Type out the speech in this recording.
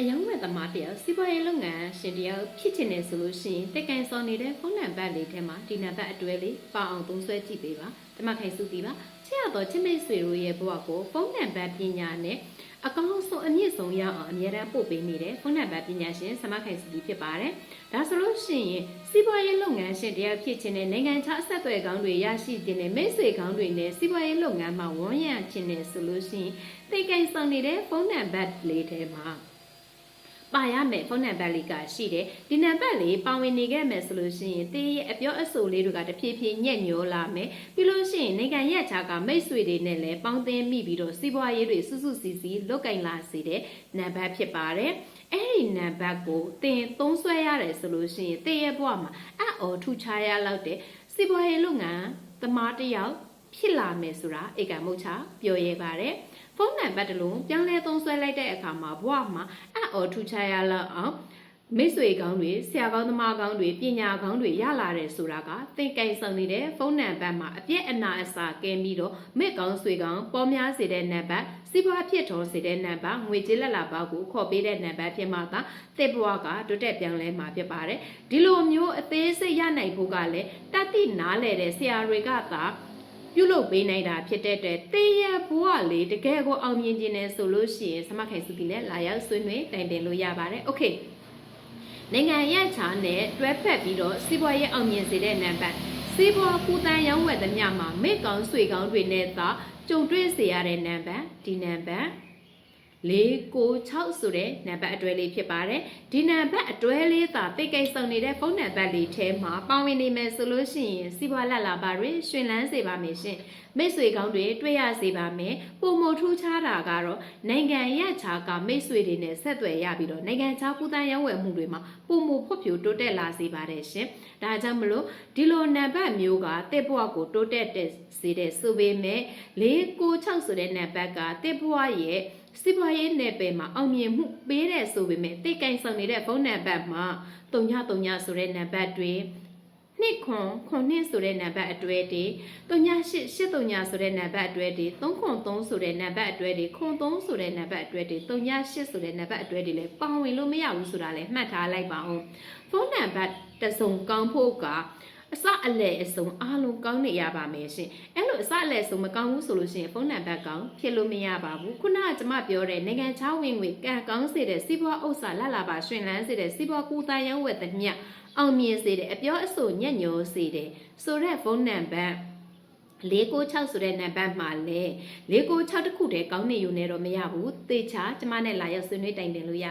အယောင်းမဲ့သမားတယောက်စီးပွားရေးလုပ်ငန်းရှင်တယောက်ဖြစ်ချင်တယ်ဆိုလို့ရှိရင်တက်ကန်စော်နေတဲ့ဖုန်းနံပါတ်လေးထဲမှာဒီနံပါတ်အတွဲလေးပါအောင်သုံးဆွဲကြည့်ပေးပါတမခိုင်စုတီပါချစ်ရတော့ချစ်မိတ်ဆွေတို့ရဲ့ဘဝကိုဖုန်းနံပါတ်ပညာနဲ့အကောင်းဆုံးအမြင့်ဆုံးရအောင်အမြဲတမ်းပို့ပေးနေတဲ့ဖုန်းနံပါတ်ပညာရှင်စမခိုင်စုတီဖြစ်ပါတယ်ဒါဆိုလို့ရှိရင်စီးပွားရေးလုပ်ငန်းရှင်တယောက်ဖြစ်ချင်တဲ့နိုင်ငံခြားအဆက်အသွယ်ကောင်းတွေရရှိခြင်းနဲ့မိတ်ဆွေကောင်းတွေနဲ့စီးပွားရေးလုပ်ငန်းမှာဝန်ရခြင်းနဲ့ဆိုလို့ရှိရင်သိကိန်းဆောင်နေတဲ့ဖုန်းနံပါတ်လေးထဲမှာ ပါရမယ်ဖုန်းနံပါတ်လေးကရှိတယ်ဒီနံပါတ်လေးပါဝင်နေခဲ့မယ်ဆိုလို့ရှိရင်တင်းရဲ့အပြောအဆိုလေးတွေကတဖြည်းဖြည်းညက်ညောလာမယ်ပြီးလို့ရှိရင်နိုင်ငံရက်ခြားကမိတ်ဆွေတွေနဲ့လည်းပေါင်းသင်းမိပြီးတော့စီးပွားရေးတွေစုစုစည်းစည်းလုတ်ကင်လာစေတဲ့နံပါတ်ဖြစ်ပါတယ်အဲ့ဒီနံပါတ်ကိုတင်သုံးဆွဲရတယ်ဆိုလို့ရှိရင်တင်းရဲ့ဘဝမှာအအော်ထူခြားရလောက်တဲ့စီးပွားရေးလုပ်ငန်းသမားတစ်ယောက် ဖြစ်လာမယ်ဆိုတာဧကမုတ်ချပြောရဲပါတယ်ဖုန်းနံပါတ်တစ်လုံးပြောင်းလဲသုံးဆွဲလိုက်တဲ့အခါမှာဘဝမှာအအော်ထူခြားရလောက်အောင်မိတ်ဆွေကောင်းတွေဆရာကောင်းသမားကောင်းတွေပညာကောင်းတွေရလာတယ်ဆိုတာကသင်ကိန်းဆောင်နေတဲ့ဖုန်းနံပါတ်မှာအပြည့်အနာအစာကဲပြီးတော့မိကောင်းဆွေကောင်းပေါ်များစေတဲ့နံပါတ်စီးပွားဖြစ်ထွန်းစေတဲ့နံပါတ်ငွေကြေးလက်လာပေါက်ကိုခေါ်ပေးတဲ့နံပါတ်ဖြစ်မှသာတစ်ဘွားကတိုးတက်ပြောင်းလဲမှာဖြစ်ပါတယ်ဒီလိုမျိုးအသေးစိတ်ရနိုင်ဖို့ကလည်းတတိနားလေတဲ့ဆရာတွေကသာ ပြုလုပ်ပေးနိုင်တာဖြစ်တဲ့အတွက်တေးရဘိုးကလေတကယ်ကိုအောင်မြင်ခြင်းနဲ့ဆိုလို့ရှိရင်စမခိုင်စုတီနဲ့လာရောက်ဆွေးနွေးတိုင်ပင်လို့ရပါတယ်။ Okay နိုင်ငံရဲ့ခြားနဲ့တွဲဖက်ပြီးတော့စီးပွားရေးအောင်မြင်စေတဲ့နံပါတ်စီးပွားကူတန်ရောင်းဝယ်သမျှမှာမိကောင်းဆွေကောင်းတွေနဲ့သာကြုံတွေ့စေရတဲ့နံပါတ်ဒီနံပါတ် 496ဆိုတဲ့နံပါတ်အတွဲလေးဖြစ်ပါတယ်ဒီနံပါတ်အတွဲလေးသာတိတ်ကိတ်ဆောင်နေတဲ့ဖုန်းနံပါတ်လေးထဲမှာပါဝင်နေမယ်ဆိုလို့ရှိရင်စီးပွားလက်လာပါတွေရှင်လန်းစေပါမယ်ရှင်မိတ်ဆွေကောင်းတွေတွေ့ရစေပါမယ်ပုံမထူးခြားတာကတော့နိုင်ငံရက်ချာကမိတ်ဆွေတွေနဲ့ဆက်သွယ်ရပြီးတော့နိုင်ငံခြားကူတန်းရောင်းဝယ်မှုတွေမှာပုံမဖွံ့ဖြိုးတိုးတက်လာစေပါတယ်ရှင်ဒါကြောင့်မလို့ဒီလိုနံပါတ်မျိုးကတစ်ဘွားကိုတိုးတက်တဲ့စေတဲ့ဆိုပေမဲ့496ဆိုတဲ့နံပါတ်ကတစ်ဘွားရဲ့ စီးပွားရေးနယ်ပယ်မှာအောင်မြင်မှုပေးတဲ့ဆိုပေမဲ့တိတ်ကင်ဆောင်နေတဲ့ဖုန်းနံပါတ်မှာ393ဆိုတဲ့နံပါတ်တွေနှစ်ခွန်ခွန်နှစ်ဆိုတဲ့နံပါတ်အတွဲတွေ38 83ဆိုတဲ့နံပါတ်အတွဲတွေ303ဆိုတဲ့နံပါတ်အတွဲတွေခွန်3ဆိုတဲ့နံပါတ်အတွဲတွေ38ဆိုတဲ့နံပါတ်အတွဲတွေလည်းပါဝင်လို့မရဘူးဆိုတာလည်းမှတ်ထားလိုက်ပါဦးဖုန်းနံပါတ်တစ်စုံကောင်းဖို့က အစအလဲအစုံအားလုံးကောင်းနေရပါမယ်ရှင်အဲ့လိုအစအလဲအစုံမကောင်းဘူးဆိုလို့ရှိရင်ဖုန်းနံပါတ်ကောင်းဖြစ်လို့မရပါဘူးခုနကကျွန်မပြောတဲ့နိုင်ငံခြားဝင်ငွေကံကောင်းစေတဲ့စီးပွားဥစ္စာလက်လာပါရှင်လန်းစေတဲ့စီးပွားကူတန်ရောင်းဝယ်သမျှအောင်မြင်စေတဲ့အပြောအဆိုညက်ညောစေတဲ့ဆိုတဲ့ဖုန်းနံပါတ်696ဆိုတဲ့နံပါတ်မှာလဲ696တခုတည်းကောင်းနေယူနေတော့မရဘူးသေချာကျမနဲ့လာရောက်ဆွေးနွေးတိုင်ပင်လို့ရ